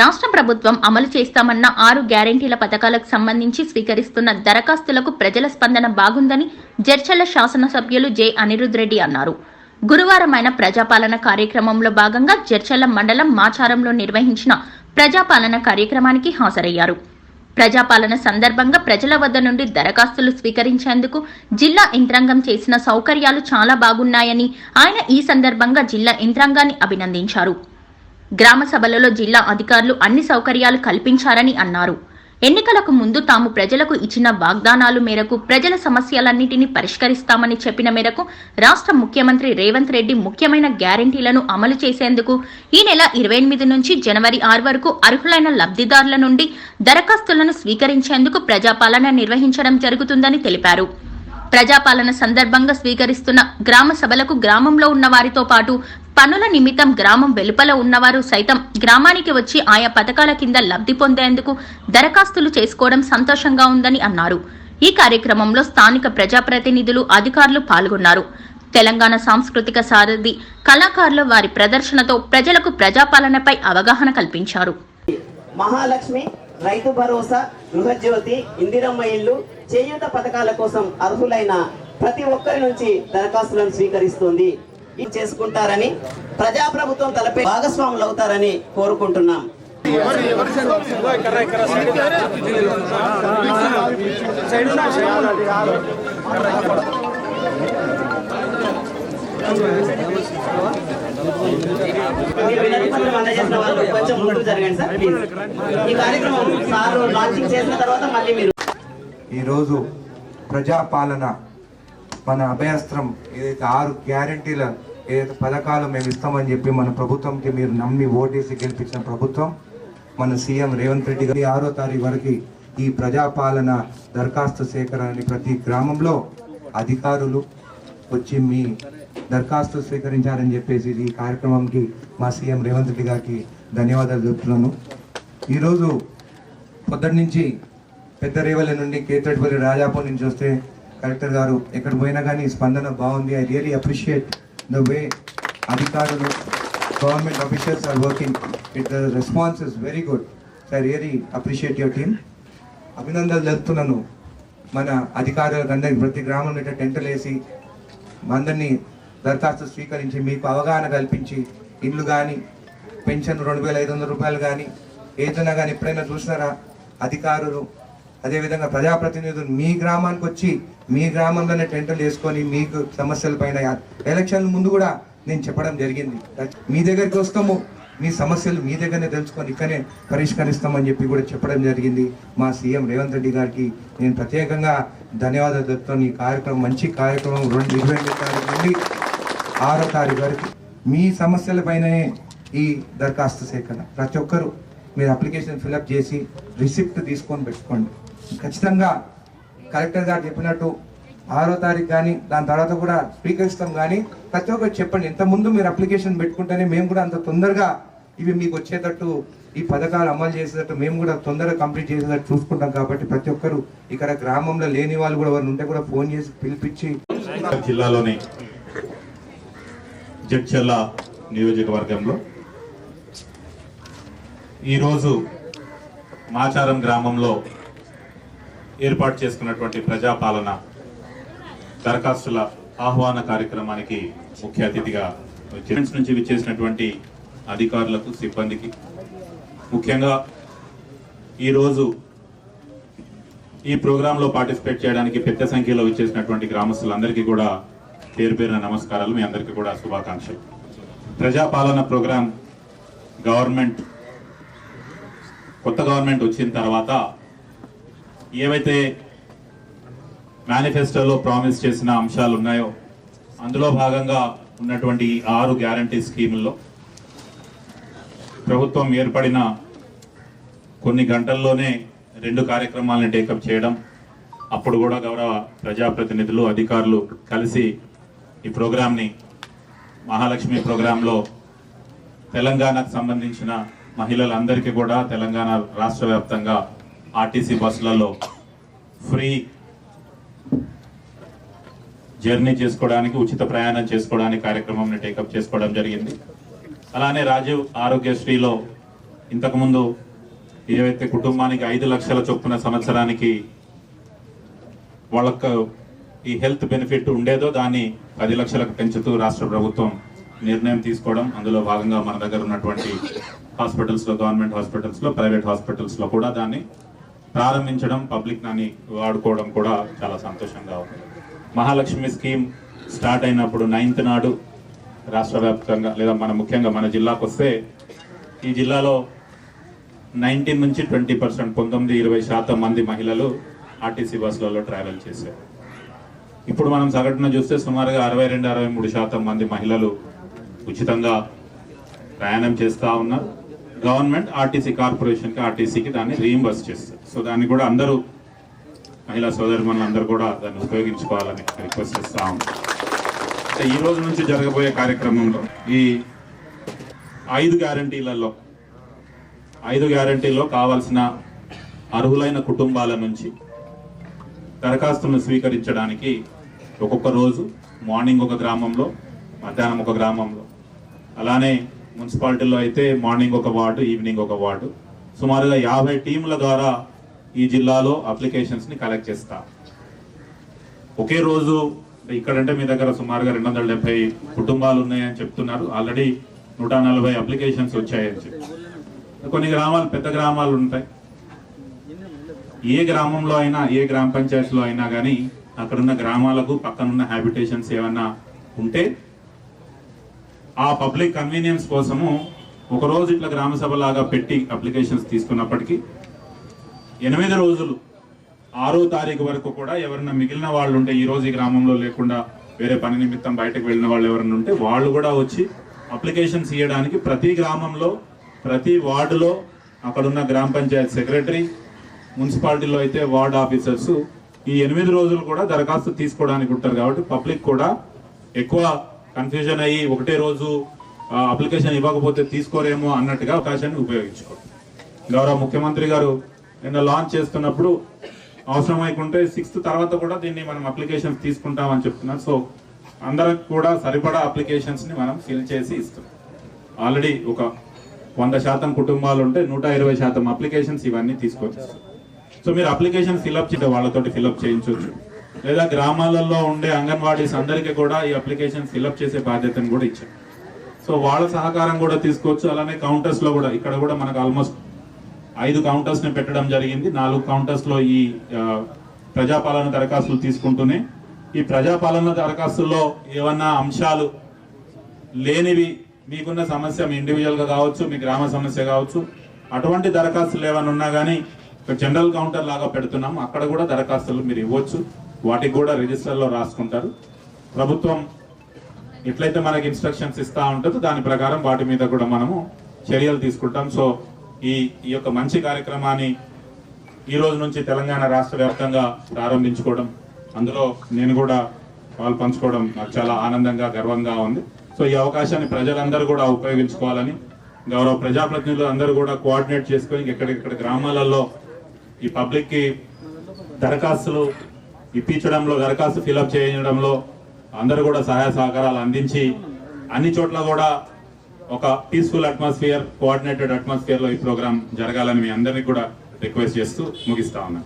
రాష్ట్ర ప్రభుత్వం అమలు చేస్తామన్న ఆరు గ్యారంటీల పథకాలకు సంబంధించి స్వీకరిస్తున్న దరఖాస్తులకు ప్రజల స్పందన బాగుందని జడ్చల్ల శాసనసభ్యులు జె అనిరుద్ రెడ్డి అన్నారు. గురువారం ఆయన ప్రజాపాలన కార్యక్రమంలో భాగంగా జడ్చల్ల మండలం మాచారంలో నిర్వహించిన ప్రజాపాలన కార్యక్రమానికి హాజరయ్యారు. ప్రజాపాలన సందర్భంగా ప్రజల వద్ద నుండి దరఖాస్తులు స్వీకరించేందుకు జిల్లా యంత్రాంగం చేసిన సౌకర్యాలు చాలా బాగున్నాయని ఆయన ఈ సందర్భంగా జిల్లా యంత్రాంగాన్ని అభినందించారు. గ్రామ సభలలో జిల్లా అధికారులు అన్ని సౌకర్యాలు కల్పించారని అన్నారు. ఎన్నికలకు ముందు తాము ప్రజలకు ఇచ్చిన వాగ్దానాలు మేరకు ప్రజల సమస్యలన్నింటినీ పరిష్కరిస్తామని చెప్పిన మేరకు రాష్ట్ర ముఖ్యమంత్రి రేవంత్ రెడ్డి ముఖ్యమైన గ్యారంటీలను అమలు చేసేందుకు ఈ నెల ఇరవై ఎనిమిది నుంచి జనవరి ఆరు వరకు అర్హులైన లబ్ధిదారుల నుండి దరఖాస్తులను స్వీకరించేందుకు ప్రజాపాలన నిర్వహించడం జరుగుతుందని తెలిపారు. ప్రజాపాలన సందర్భంగా స్వీకరిస్తున్న గ్రామ సభలకు గ్రామంలో ఉన్న వారితో పాటు పనుల నిమిత్తం గ్రామం వెలుపల ఉన్నవారు సైతం గ్రామానికి వచ్చి ఆయా పథకాల కింద లబ్ధి పొందేందుకు దరఖాస్తులు చేసుకోవడం సంతోషంగా ఉందని అన్నారు. ఈ కార్యక్రమంలో స్థానిక ప్రజాప్రతినిధులు అధికారులు పాల్గొన్నారు. తెలంగాణ సాంస్కృతిక సారథి కళాకారులు వారి ప్రదర్శనతో ప్రజలకు ప్రజాపాలనపై అవగాహన కల్పించారు. మహాలక్ష్మి రైతు భరోసా గృహజ్యోతి ఇందిరమ్మ ఇల్లు చేయూత పథకాల కోసం అర్హులైన ప్రతి ఒక్కరి నుంచి దరఖాస్తులను స్వీకరిస్తుంది. చేసుకుంటారని ప్రజాప్రభుత్వం తలపై భాగస్వాములు అవుతారని కోరుకుంటున్నాం. మీరు వినతి కొంచెం ముందుకు జరగండి సార్ ఈ కార్యక్రమం సార్ లాంచింగ్ చేసిన తర్వాత మళ్ళీ మీరు ఈరోజు ప్రజాపాలన మన అభయాస్త్రం ఏదైతే ఆరు గ్యారంటీల ఏదైతే పథకాలు మేము ఇస్తామని చెప్పి మన ప్రభుత్వంకి మీరు నమ్మి ఓటేసి గెలిపించిన ప్రభుత్వం మన సీఎం రేవంత్ రెడ్డి గారి ఆరో తారీఖు వరకు ఈ ప్రజాపాలన దరఖాస్తు సేకరణని ప్రతి గ్రామంలో అధికారులు వచ్చి మీ దరఖాస్తు స్వీకరించారని చెప్పేసి ఈ కార్యక్రమంకి మా సీఎం రేవంత్ రెడ్డి గారికి ధన్యవాదాలు చెప్తున్నాను ఈరోజు పొద్దున్న నుంచి పెద్ద రేవల్లి నుండి కేతడిపల్లి రాజాపూర్ నుంచి వస్తే కలెక్టర్ గారు ఎక్కడ పోయినా కానీ స్పందన బాగుంది. I really appreciate the way అధికారులు government officials are working it the response is very good so I really appreciate your team అభినందనలు తెలుపుతున్నాను. మన అధికారులకు ప్రతి గ్రామంలో ఇట్లా టెంటలు వేసి అందరినీ దరఖాస్తు స్వీకరించి మీకు అవగాహన కల్పించి ఇల్లు కానీ పెన్షన్ రెండు వేల ఐదు వందల రూపాయలు కానీ ఏదైనా కానీ ఎప్పుడైనా చూసినారా? అధికారులు అదేవిధంగా ప్రజాప్రతినిధులు మీ గ్రామానికి వచ్చి మీ గ్రామంలోనే టెంటలు వేసుకొని మీకు సమస్యల పైన ఎలక్షన్ ముందు కూడా నేను చెప్పడం జరిగింది. మీ దగ్గరికి వస్తాము. మీ సమస్యలు మీ దగ్గరనే తెలుసుకొని ఇక్కడనే పరిష్కరిస్తామని చెప్పి కూడా చెప్పడం జరిగింది. మా సీఎం రేవంత్ రెడ్డి గారికి నేను ప్రత్యేకంగా ధన్యవాదాలు చెప్తాను ఈ కార్యక్రమం మంచి కార్యక్రమం రెండు ఇరవై ఎనిమిది తారీఖు నుండి ఆరో తారీఖు వరకు. మీ సమస్యలపైననే ఈ దరఖాస్తు సేకరణ. ప్రతి ఒక్కరూ మీరు అప్లికేషన్ ఫిలప్ చేసి రిసిప్ట్ తీసుకొని పెట్టుకోండి. ఖచ్చితంగా కలెక్టర్ గారు చెప్పినట్టు ఆరో తారీఖు కానీ దాని తర్వాత కూడా స్వీకరిస్తాం కానీ ప్రతి ఒక్కరు చెప్పండి. ఇంతకుముందు మీరు అప్లికేషన్ పెట్టుకుంటేనే మేము కూడా అంత తొందరగా ఇవి మీకు వచ్చేటట్టు ఈ పథకాలు అమలు చేసేటట్టు మేము కూడా తొందరగా కంప్లీట్ చేసేటట్టు చూసుకుంటాం కాబట్టి ప్రతి ఒక్కరు ఇక్కడ గ్రామంలో లేని వాళ్ళు కూడా ఎవరు ఉంటే కూడా ఫోన్ చేసి పిలిపించి జిల్లాలోని జడ్చల్ల నియోజకవర్గంలో ఈరోజు మాచారం గ్రామంలో ఏర్పాటు చేసుకున్నటువంటి ప్రజాపాలన దరఖాస్తుల ఆహ్వాన కార్యక్రమానికి ముఖ్య అతిథిగా జెంట్స్ నుంచి విచ్చేసినటువంటి అధికారులకు సిబ్బందికి. ముఖ్యంగా ఈరోజు ఈ ప్రోగ్రాంలో పార్టిసిపేట్ చేయడానికి పెద్ద సంఖ్యలో విచ్చేసినటువంటి గ్రామస్తులందరికీ కూడా పేరు పేరున నమస్కారాలు. మీ అందరికీ కూడా శుభాకాంక్షలు. ప్రజాపాలన ప్రోగ్రాం గవర్నమెంట్ కొత్త గవర్నమెంట్ వచ్చిన తర్వాత ఏవైతే మేనిఫెస్టోలో ప్రామిస్ చేసిన అంశాలు ఉన్నాయో అందులో భాగంగా ఉన్నటువంటి ఆరు గ్యారంటీ స్కీముల్లో ప్రభుత్వం ఏర్పడిన కొన్ని గంటల్లోనే రెండు కార్యక్రమాలను టేకప్ చేయడం అప్పుడు కూడా గౌరవ ప్రజాప్రతినిధులు అధికారులు కలిసి ఈ ప్రోగ్రాంని మహాలక్ష్మి ప్రోగ్రాంలో తెలంగాణకు సంబంధించిన మహిళలందరికీ కూడా తెలంగాణ రాష్ట్ర వ్యాప్తంగా ఆర్టీసీ బస్సులలో ఫ్రీ జర్నీ చేసుకోవడానికి ఉచిత ప్రయాణం చేసుకోవడానికి కార్యక్రమం టేకప్ చేసుకోవడం జరిగింది. అలానే రాజీవ్ ఆరోగ్యశ్రీలో ఇంతకుముందు ఏవైతే కుటుంబానికి ఐదు లక్షల చొప్పున సంవత్సరానికి వాళ్ళకు ఈ హెల్త్ బెనిఫిట్ ఉండేదో దాన్ని పది లక్షలకు పెంచుతూ రాష్ట్ర ప్రభుత్వం నిర్ణయం తీసుకోవడం అందులో భాగంగా మన దగ్గర ఉన్నటువంటి హాస్పిటల్స్లో గవర్నమెంట్ హాస్పిటల్స్లో ప్రైవేట్ హాస్పిటల్స్లో కూడా దాన్ని ప్రారంభించడం పబ్లిక్ నాని వాడుకోవడం కూడా చాలా సంతోషంగా ఉంది. మహాలక్ష్మి స్కీమ్ స్టార్ట్ అయినప్పుడు నైన్త్ నాడు రాష్ట్ర వ్యాప్తంగా లేదా మన ముఖ్యంగా మన జిల్లాకు వస్తే ఈ జిల్లాలో నైన్టీన్ నుంచి ట్వంటీ పర్సెంట్ పంతొమ్మిది ఇరవై శాతం మంది మహిళలు ఆర్టీసీ బస్సులలో ట్రావెల్ చేశారు. ఇప్పుడు మనం సగటున చూస్తే సుమారుగా అరవై రెండు అరవై మూడు శాతం మంది మహిళలు ఉచితంగా ప్రయాణం చేస్తూ ఉన్నారు. గవర్నమెంట్ ఆర్టీసీ కార్పొరేషన్కి ఆర్టీసీకి దాన్ని రీఇంబర్స్ చేస్తారు సో దాన్ని కూడా అందరూ మహిళా సోదరి మనందరూ కూడా దాన్ని ఉపయోగించుకోవాలని రిక్వెస్ట్ చేస్తా ఉన్నాం. ఈ రోజు నుంచి జరగబోయే కార్యక్రమంలో ఈ ఐదు గ్యారంటీలలో ఐదు గ్యారంటీలో కావాల్సిన అర్హులైన కుటుంబాల నుంచి దరఖాస్తులను స్వీకరించడానికి ఒక్కొక్క రోజు మార్నింగ్ ఒక గ్రామంలో మధ్యాహ్నం ఒక గ్రామంలో అలానే మున్సిపాలిటీలో అయితే మార్నింగ్ ఒక వార్డు ఈవినింగ్ ఒక వార్డు. సుమారుగా యాభై టీంల ద్వారా ఈ జిల్లాలో అప్లికేషన్స్ని కలెక్ట్ చేస్తా. ఒకే రోజు ఇక్కడంటే మీ దగ్గర సుమారుగా రెండు వందల డెబ్బై కుటుంబాలు ఉన్నాయని చెప్తున్నారు. ఆల్రెడీ నూట నలభై అప్లికేషన్స్ వచ్చాయని చెప్పి. కొన్ని గ్రామాలు పెద్ద గ్రామాలు ఉంటాయి. ఏ గ్రామంలో అయినా ఏ గ్రామ పంచాయతీలో అయినా కానీ అక్కడున్న గ్రామాలకు పక్కనున్న హ్యాబిటేషన్స్ ఏమన్నా ఉంటే ఆ పబ్లిక్ కన్వీనియన్స్ కోసము ఒక రోజు ఇట్లా గ్రామ సభ లాగా పెట్టి అప్లికేషన్స్ తీసుకున్నప్పటికీ ఎనిమిది రోజులు ఆరో తారీఖు వరకు కూడా ఎవరైనా మిగిలిన వాళ్ళు ఉంటే ఈ రోజు ఈ గ్రామంలో లేకుండా వేరే పని నిమిత్తం బయటకు వెళ్ళిన వాళ్ళు ఎవరైనా ఉంటే వాళ్ళు కూడా వచ్చి అప్లికేషన్స్ ఇవ్వడానికి ప్రతి గ్రామంలో ప్రతి వార్డులో అక్కడున్న గ్రామ పంచాయత్ సెక్రటరీ మున్సిపాలిటీలో అయితే వార్డ్ ఆఫీసర్స్ ఈ ఎనిమిది రోజులు కూడా దరఖాస్తు తీసుకోవడానికి ఉంటారు కాబట్టి పబ్లిక్ కూడా ఎక్కువ కన్ఫ్యూజన్ అయ్యి ఒకటే రోజు అప్లికేషన్ ఇవ్వకపోతే తీసుకోరేమో అన్నట్టుగా అవకాశాన్ని ఉపయోగించుకోండి గౌరవ ముఖ్యమంత్రి గారు నిన్న లాంచ్ చేస్తున్నప్పుడు అవసరం అయికుంటే సిక్స్త్ తర్వాత కూడా దీన్ని మనం అప్లికేషన్స్ తీసుకుంటామని చెప్తున్నారు. సో అందరికి కూడా సరిపడా అప్లికేషన్స్ని మనం ఫిల్ చేసి ఇస్తాం ఆల్రెడీ ఒక వంద శాతం కుటుంబాలు ఉంటే నూట ఇరవై శాతం అప్లికేషన్స్ ఇవన్నీ తీసుకొచ్చి సో మీరు అప్లికేషన్ ఫిల్అప్ చేసే వాళ్ళతోటి ఫిల్అప్ చేయించవచ్చు. లేదా గ్రామాలలో ఉండే అంగన్వాడీస్ అందరికీ కూడా ఈ అప్లికేషన్ ఫిల్అప్ చేసే బాధ్యతను కూడా ఇచ్చాం సో వాళ్ళ సహకారం కూడా తీసుకోవచ్చు. అలానే కౌంటర్స్లో కూడా ఇక్కడ కూడా మనకు ఆల్మోస్ట్ ఐదు కౌంటర్స్ని పెట్టడం జరిగింది. నాలుగు కౌంటర్స్లో ఈ ప్రజాపాలన దరఖాస్తులు తీసుకుంటూనే ఈ ప్రజాపాలన దరఖాస్తుల్లో ఏమన్నా అంశాలు లేనివి మీకున్న సమస్య మీ ఇండివిజువల్గా కావచ్చు మీ గ్రామ సమస్య కావచ్చు అటువంటి దరఖాస్తులు ఏమైనా ఉన్నా కానీ జనరల్ కౌంటర్ లాగా పెడుతున్నాం. అక్కడ కూడా దరఖాస్తులు మీరు ఇవ్వచ్చు. వాటికి కూడా రిజిస్టర్లో రాసుకుంటారు. ప్రభుత్వం ఎట్లయితే మనకి ఇన్స్ట్రక్షన్స్ ఇస్తా ఉంటుందో దాని ప్రకారం వాటి మీద కూడా మనము చర్యలు తీసుకుంటాం. సో ఈ ఈ యొక్క మంచి కార్యక్రమాన్ని ఈ రోజు నుంచి తెలంగాణ రాష్ట్ర వ్యాప్తంగా ప్రారంభించుకోవడం అందులో నేను కూడా పాలు పంచుకోవడం నాకు చాలా ఆనందంగా గర్వంగా ఉంది. సో ఈ అవకాశాన్ని ప్రజలందరూ కూడా ఉపయోగించుకోవాలని గౌరవ ప్రజాప్రతినిధులు అందరూ కూడా కోఆర్డినేట్ చేసుకొని ఎక్కడెక్కడ గ్రామాలలో ఈ పబ్లిక్కి దరఖాస్తులు ఇప్పించడంలో దరఖాస్తు ఫిలప్ చేయడంలో అందరూ కూడా సహాయ సహకారాలు అందించి అన్ని చోట్ల కూడా ఒక పీస్ఫుల్ అట్మాస్ఫియర్ కోఆర్డినేటెడ్ అట్మాస్ఫియర్లో ఈ ప్రోగ్రామ్ జరగాలని మీ అందరినీ కూడా రిక్వెస్ట్ చేస్తూ ముగిస్తా ఉన్నా.